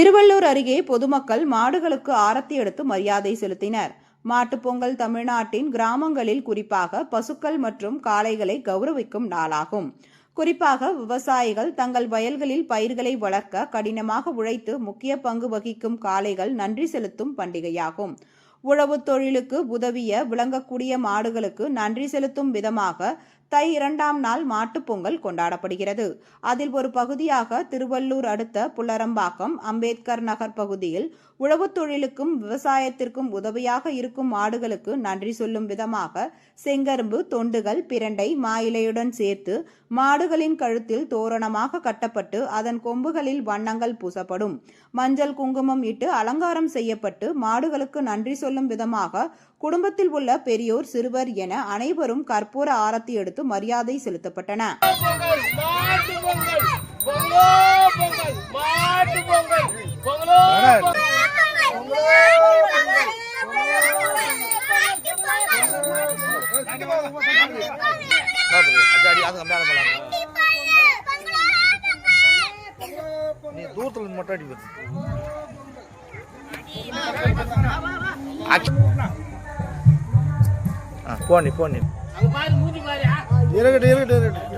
திருவள்ளூர் அருகே பொதுமக்கள் மாடுகளுக்கு ஆரத்தி எடுத்து மரியாதை செலுத்தினர். மாட்டுப் பொங்கல் தமிழ்நாட்டின் கிராமங்களில் குறிப்பாக பசுக்கள் மற்றும் காளைகளை கௌரவிக்கும் நாளாகும். குறிப்பாக விவசாயிகள் தங்கள் வயல்களில் பயிர்களை வளர்க்க கடினமாக உழைத்து முக்கிய பங்கு வகிக்கும் காளைகள் நன்றி செலுத்தும் பண்டிகையாகும். உழவுத் தொழிலுக்கு உதவிய விளங்கக்கூடிய மாடுகளுக்கு நன்றி செலுத்தும் விதமாக தை இரண்டாம் நாள் மாட்டுப்பொங்கல் கொண்டாடப்படுகிறது. அதில் ஒரு பகுதியாக திருவள்ளூர் அடுத்த புல்லரம்பாக்கம் அம்பேத்கர் நகர் பகுதியில் உழவுத் தொழிலுக்கும் விவசாயத்திற்கும் உதவியாக இருக்கும் மாடுகளுக்கு நன்றி சொல்லும் விதமாக செங்கரும்பு தொண்டுகள் பிரண்டை மாயிலையுடன் சேர்த்து மாடுகளின் கழுத்தில் தோரணமாக கட்டப்பட்டு அதன் கொம்புகளில் வண்ணங்கள் பூசப்படும். மஞ்சள் குங்குமம் இட்டு அலங்காரம் செய்யப்பட்டு மாடுகளுக்கு நன்றி சொல்லும் விதமாக குடும்பத்தில் உள்ள பெரியோர் சிறுவர் என அனைவரும் கற்பூர ஆரத்தி எடுத்து மரியாதை செலுத்தப்பட்டன. நீ தூரத்துல மட்டும் அடி வருது ஆ போ நீ போ நீ அங்க பாரு மூஞ்சி பாரு இருக்கட்டும் இருக்கட்டும் இருக்கட்டும்